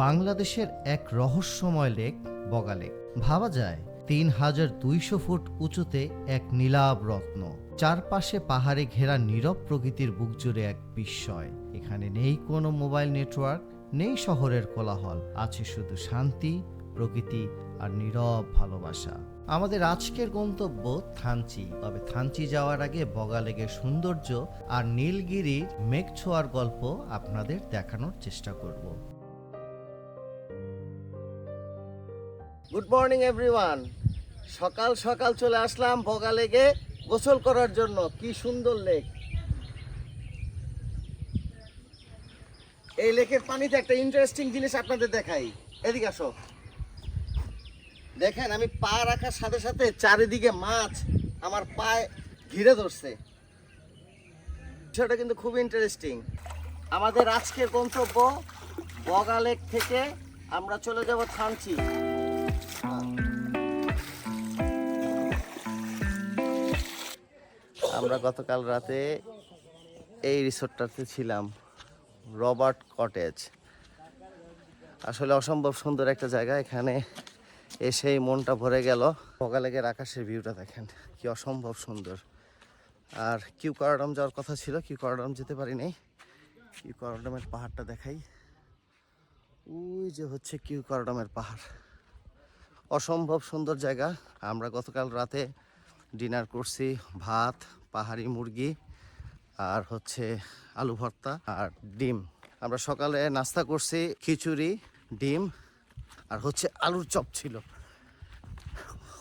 বাংলাদেশের এক রহস্যময় লেক বগালেক ভাবা যায়, তিন হাজার দুইশো ফুট উঁচুতে এক নীলাভ রত্ন। চারপাশে পাহাড়ে ঘেরা নীরব প্রকৃতির বুক জুড়ে এক বিস্ময়। এখানে নেই কোনো মোবাইল নেটওয়ার্ক, নেই শহরের কোলাহল, আছে শুধু শান্তি, প্রকৃতি আর নীরব ভালোবাসা। আমাদের আজকের গন্তব্য থানচি, তবে থানচি যাওয়ার আগে বগালেগের সৌন্দর্য আর নীলগিরির মেঘ ছোঁয়ার গল্প আপনাদের দেখানোর চেষ্টা করব। গুড মর্নিং এভরিওয়ান সকাল সকাল চলে আসলাম বগালেগে গোসল করার জন্য। কি সুন্দর লেক। এই লেকের পানিতে একটা ইন্টারেস্টিং জিনিস আপনাদের দেখাই। এদিকে আসো। দেখেন, আমি পা রাখার সাথে সাথে চারিদিকে মাছ আমার পায়ে ঘিরে ধরছে। বিষয়টা কিন্তু খুব ইন্টারেস্টিং আমাদের আজকের গন্তব্য বগা লেক থেকে আমরা চলে যাব থানচি। আমরা গতকাল রাতে এই রিসোর্টটাতে ছিলাম, রবার্ট কটেজ। আসলে অসম্ভব সুন্দর একটা জায়গা, এখানে এসেই মনটা ভরে গেল। বগালেগের আকাশের ভিউটা দেখেন, কি অসম্ভব সুন্দর। আর কিউ করাডম যাওয়ার কথা ছিল, কিউ করাডম যেতে পারিনি। কিউ করাডমের পাহাড়টা দেখাই। ওই যে হচ্ছে কিউ করাডমের পাহাড়। অসম্ভব সুন্দর জায়গা। আমরা গতকাল রাতে ডিনার করছি ভাত, পাহাড়ি মুরগি আর হচ্ছে আলু ভর্তা আর ডিম। আমরা সকালে নাস্তা করছি খিচুড়ি, ডিম আর হচ্ছে আলুর চপ ছিল।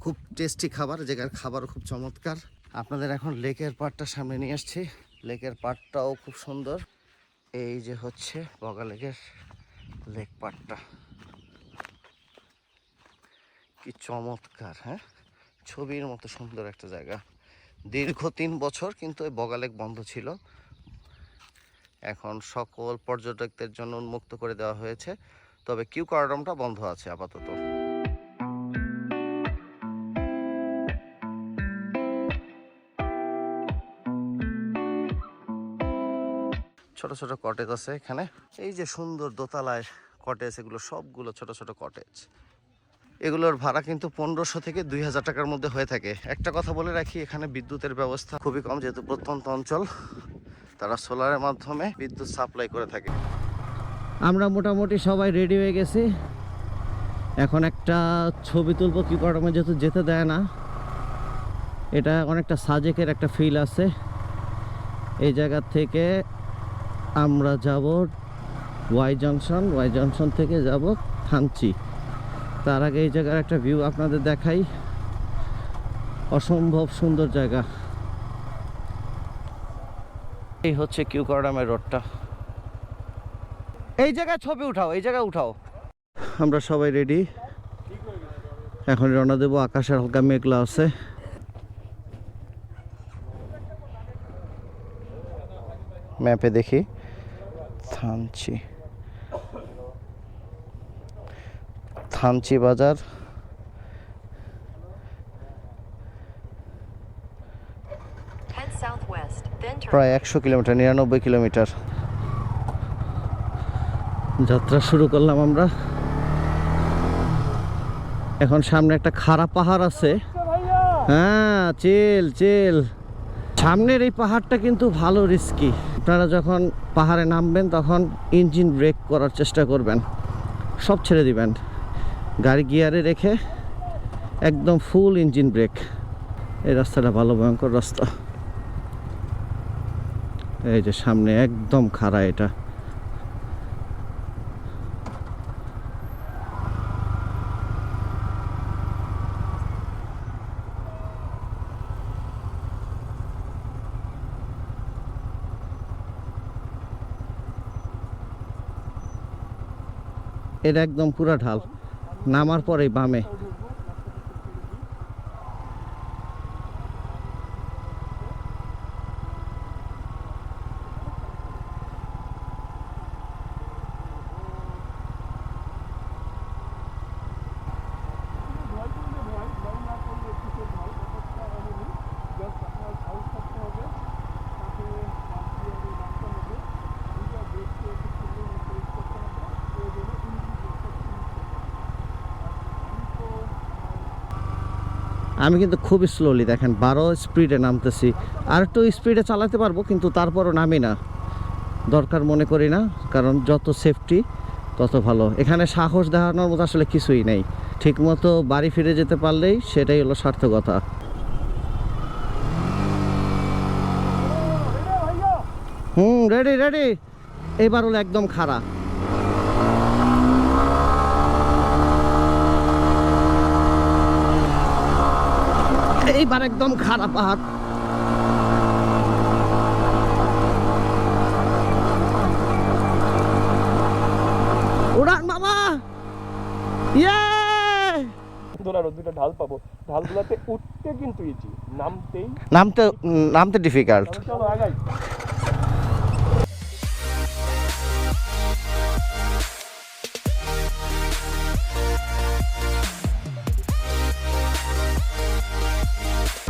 খুব টেস্টি খাবার যেখানে খাবারও খুব চমৎকার। আপনাদের এখন লেকের পাড়টা সামনে নিয়ে আসছি। লেকের পাড়টাও খুব সুন্দর। এই যে হচ্ছে বগা লেকের লেক পাড়টা। কি চমৎকার হ্যাঁ? ছবির মতো সুন্দর একটা জায়গা। দীর্ঘ তিন বছর কিন্তু এই বগালেক বন্ধ ছিল। এখন সকল পর্যটকদের জন্য উন্মুক্ত করে দেওয়া হয়েছে। তবে কিউ করাডমটা বন্ধ আছে আপাতত। ছোট ছোট কটেজ আছে এখানে। এই যে সুন্দর দোতলায় কটেজ এগুলো সবগুলো ছোট ছোট কটেজ এগুলোর ভাড়া কিন্তু পনেরোশো থেকে দুই হাজার টাকার মধ্যে হয়ে থাকে। একটা কথা বলে রাখি, এখানে বিদ্যুতের ব্যবস্থা খুবই কম, যেহেতু প্রত্যন্ত অঞ্চল, তারা সোলারের মাধ্যমে বিদ্যুৎ সাপ্লাই করে থাকে। আমরা মোটামুটি সবাই রেডি হয়ে গেছি। এখন একটা ছবি তুলবো কি করামে যেহেতু যেতে দেয় না। এটা অনেকটা সাজেকের একটা ফিল আছে। এই জায়গা থেকে আমরা যাব ওয়াই জংশন ওয়াই জংশন থেকে যাব থানচি। তার আগে এই জায়গার একটা ভিউ আপনাদের দেখাই। অসম্ভব সুন্দর জায়গা। এই হচ্ছে কিউ করামের রোডটা। এই জায়গায় ছবি উঠাও, এই জায়গায় উঠাও। আমরা সবাই রেডি এখন রওনা দেবো আকাশের হালকা মেঘলা আছে। ম্যাপে দেখি। থানচি থানচি বাজার। প্রায় একশো কিলোমিটার নিরানব্বই কিলোমিটার। যাত্রা শুরু করলাম আমরা। এখন সামনে একটা খারাপ পাহাড় আছে। হ্যাঁ চিল চিল। সামনের এই পাহাড়টা কিন্তু ভালো রিস্কি আপনারা যখন পাহাড়ে নামবেন তখন ইঞ্জিন ব্রেক করার চেষ্টা করবেন। সব ছেড়ে দিবেন। গাড়ি গিয়ারে রেখে একদম ফুল ইঞ্জিন ব্রেক এই রাস্তাটা ভালো ভয়ঙ্কর রাস্তা। এই যে সামনে একদম খাড়া এটা। এটা একদম পুরা ঢাল। নামার পরে বামে। আমি কিন্তু খুবই স্লোলি দেখেন, বারো স্পিডে নামতেছি। আর একটু স্পিডে চালাতে পারব, কিন্তু তারপরও নামি না। দরকার মনে করি না, কারণ যত সেফটি তত ভালো। এখানে সাহস দেখানোর মতো আসলে কিছুই নেই। ঠিকমতো বাড়ি ফিরে যেতে পারলেই সেটাই হলো সার্থকতা। হুম রেডি রেডি এইবার হলো একদম খারাপ এইবার একদম খারাপ হাত। উড়ান বাবা ইয়ে! দোলার দুটো ঢাল পাবো। ঢালগুলোতে উঠতে কিন্তু ইজি নামতেই নামতে নামতে ডিফিকাল্ট চলো আগাই।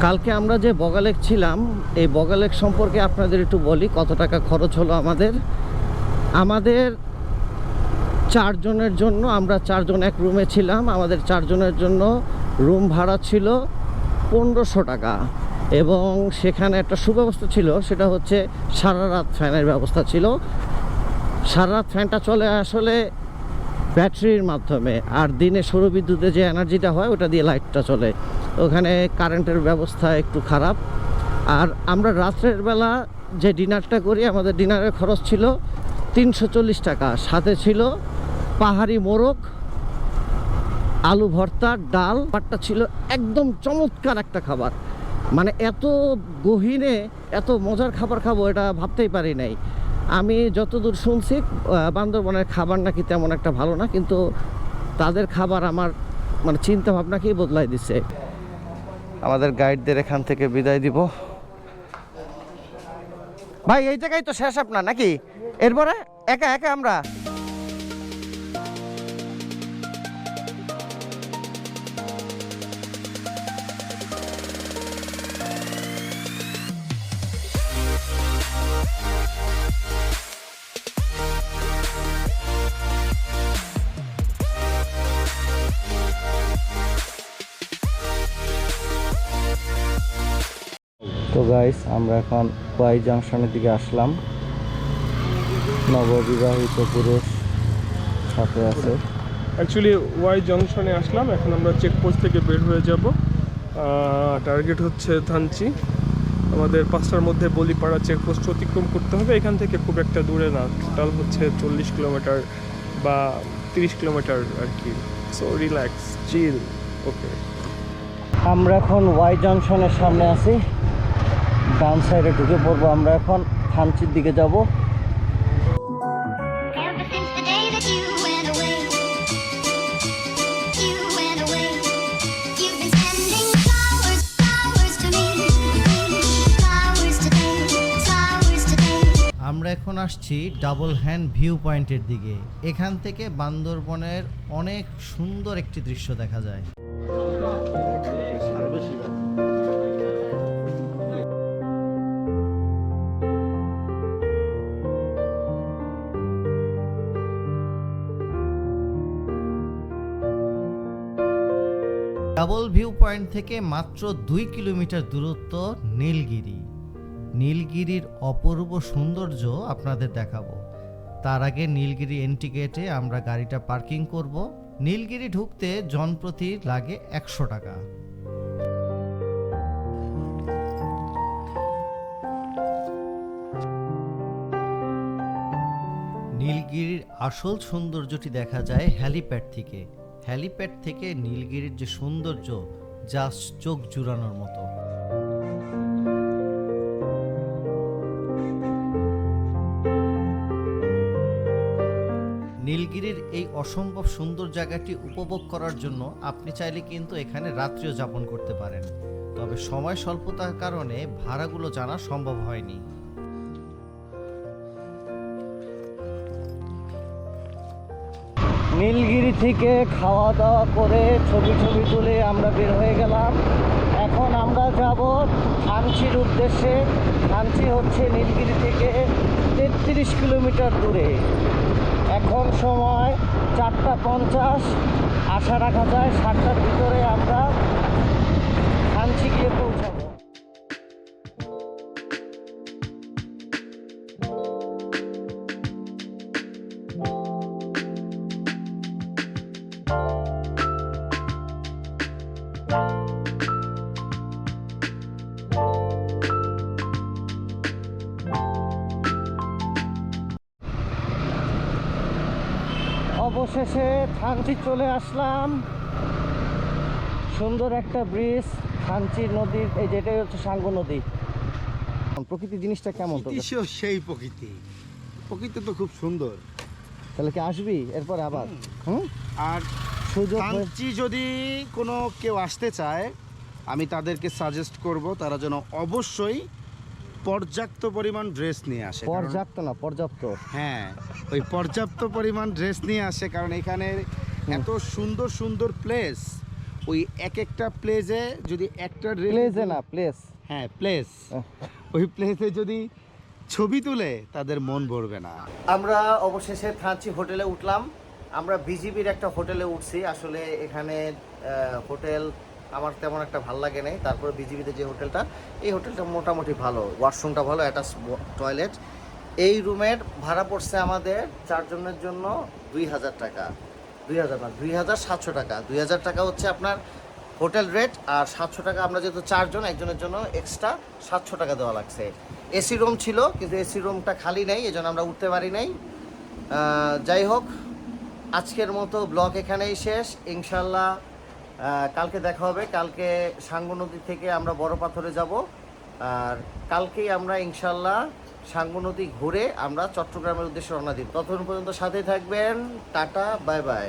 কালকে আমরা যে বগালেক ছিলাম, এই বগালেক সম্পর্কে আপনাদের একটু বলি, কত টাকা খরচ হলো আমাদের। আমাদের চারজনের জন্য, আমরা চারজন এক রুমে ছিলাম, আমাদের চারজনের জন্য রুম ভাড়া ছিল পনেরোশো টাকা। এবং সেখানে একটা সুব্যবস্থা ছিল, সেটা হচ্ছে সারা রাত ফ্যানের ব্যবস্থা ছিল। সারা রাত ফ্যানটা চলে আসলে ব্যাটারির মাধ্যমে আর দিনে সৌরবিদ্যুতে যে এনার্জিটা হয়, ওটা দিয়ে লাইটটা চলে। ওখানে কারেন্টের ব্যবস্থা একটু খারাপ। আর আমরা রাত্রের বেলা যে ডিনারটা করি, আমাদের ডিনারের খরচ ছিল তিনশো চল্লিশ টাকা। সাথে ছিল পাহাড়ি মোরগ, আলু ভর্তা, ডাল। খাবারটা ছিল একদম চমৎকার একটা খাবার। মানে এত গহীনে এত মজার খাবার খাব, এটা ভাবতেই পারি নাই। আমি যতদূর শুনছি বান্দরবনের খাবার নাকি তেমন একটা ভালো না, কিন্তু তাদের খাবার আমার মানে চিন্তা ভাবনাকেই বদলাই দিচ্ছে। আমাদের গাইডদের এখান থেকে বিদায় দিব। ভাই, এই জায়গায় তো শেষ আপনার নাকি? এরপরে একা একা আমরা? তো গাইস আমরা এখন ওয়াই জাংশনের দিকে আসলাম। নববিবাহিত পুরুষ সাথে আছে। অ্যাকচুয়ালি ওয়াই জংশনে আসলাম এখন আমরা চেকপোস্ট থেকে বের হয়ে যাব। টার্গেট হচ্ছে থানচি। আমাদের পাঁচটার মধ্যে বলিপাড়া চেকপোস্ট অতিক্রম করতে হবে। এখান থেকে খুব একটা দূরে না। টোটাল হচ্ছে চল্লিশ কিলোমিটার বা তিরিশ কিলোমিটার আর কি। সো রিল্যাক্স চিল ওকে আমরা এখন ওয়াই জংশনের সামনে আছি। ডান সাইডে ঢুকে পড়ব আমরা এখন থানচির দিকে যাব। এখন আসছি ডাবল হ্যান্ড ভিউ পয়েন্টের দিকে। এখান থেকে বান্দরবনের অনেক সুন্দর একটি দৃশ্য দেখা যায়। ডাবল ভিউ পয়েন্ট থেকে মাত্র দুই কিলোমিটার দূরত্ব নীলগিরি। নীলগিরির অপূর্ব সৌন্দর্য আপনাদের দেখাবো। তার আগে নীলগিরি এন্ট্রি গেটে আমরা গাড়িটা পার্কিং করব। নীলগিরি ঢুকতে জনপ্রতি লাগে একশো টাকা। নীলগিরির আসল সৌন্দর্যটি দেখা যায় হ্যালিপ্যাড থেকে। হ্যালিপ্যাড থেকে নীলগিরির যে সৌন্দর্য, যা চোখ জুড়ানোর মতো। নীলগিরির এই অসম্ভব সুন্দর জায়গাটি উপভোগ করার জন্য আপনি চাইলে কিন্তু এখানে রাত্রিও যাপন করতে পারেন। তবে সময় স্বল্পতার কারণে ভাড়াগুলো জানা সম্ভব হয়নি। নীলগিরি থেকে খাওয়া দাওয়া করে ছবি ছবি তুলে আমরা বের হয়ে গেলাম। এখন আমরা যাব থানচির উদ্দেশ্যে। থানচি হচ্ছে নীলগিরি থেকে তেত্রিশ কিলোমিটার দূরে। এখন সময় চারটা পঞ্চাশ। আশা রাখা যায় সাতটার ভিতরে আমরা থানচি গিয়ে পৌঁছাবো। অবশেষে থানচি চলে আসলাম। সুন্দর একটা ব্রিজ থানচি নদীর এই যেটাই হচ্ছে সাঙ্গু নদী। প্রকৃতি জিনিসটা কেমন সেই প্রকৃতি। প্রকৃতি তো খুব সুন্দর। তাহলে কি আসবি এরপর আবার? হুম। আর সুযোগ কাঞ্চি যদি কোনো কেউ আসতে চায় আমি তাদেরকে সাজেস্ট করব তারা যেন অবশ্যই পর্যাপ্ত পরিমাণ ড্রেস নিয়ে আসে। পর্যাপ্ত না পর্যাপ্ত। হ্যাঁ। ওই পর্যাপ্ত পরিমাণ ড্রেস নিয়ে আসে কারণ এখানে এত সুন্দর সুন্দর প্লেস ওই এক একটা প্লেসে যদি একটা প্লেজে না প্লেস হ্যাঁ প্লেস ওই প্লেসে যদি ছবি তুলে তাদের মন ভরবে না। আমরা অবশেষে থানচি হোটেলে উঠলাম। আমরা বিজিবির একটা হোটেলে উঠছি। আসলে এখানে হোটেল আমার তেমন একটা ভালো লাগে নাই। তারপরে বিজিবিতে যে হোটেলটা এই হোটেলটা মোটামুটি ভালো। ওয়াশরুমটা ভালো অ্যাটাচ টয়লেট এই রুমের ভাড়া পড়ছে আমাদের চারজনের জন্য দুই হাজার টাকা। দুই হাজার না, দুই হাজার সাতশো টাকা। দুই হাজার টাকা হচ্ছে আপনার হোটেল রেট আর সাতশো টাকা আমরা যেহেতু চারজন, একজনের জন্য এক্সট্রা সাতশো টাকা দেওয়া লাগছে। এসি রুম ছিল, কিন্তু এসি রুমটা খালি নেই এই জন্য আমরা উঠতে পারি নাই। যাই হোক, আজকের মতো ব্লগ এখানেই শেষ। ইনশাল্লাহ কালকে দেখা হবে। কালকে সাঙ্গু নদী থেকে আমরা বড় পাথরে যাব। আর কালকেই আমরা ইনশাল্লাহ সাঙ্গু নদী ঘুরে আমরা চট্টগ্রামের উদ্দেশ্যে রওনা দিই। ততক্ষণ পর্যন্ত সাথে থাকবেন। Tata, bye bye.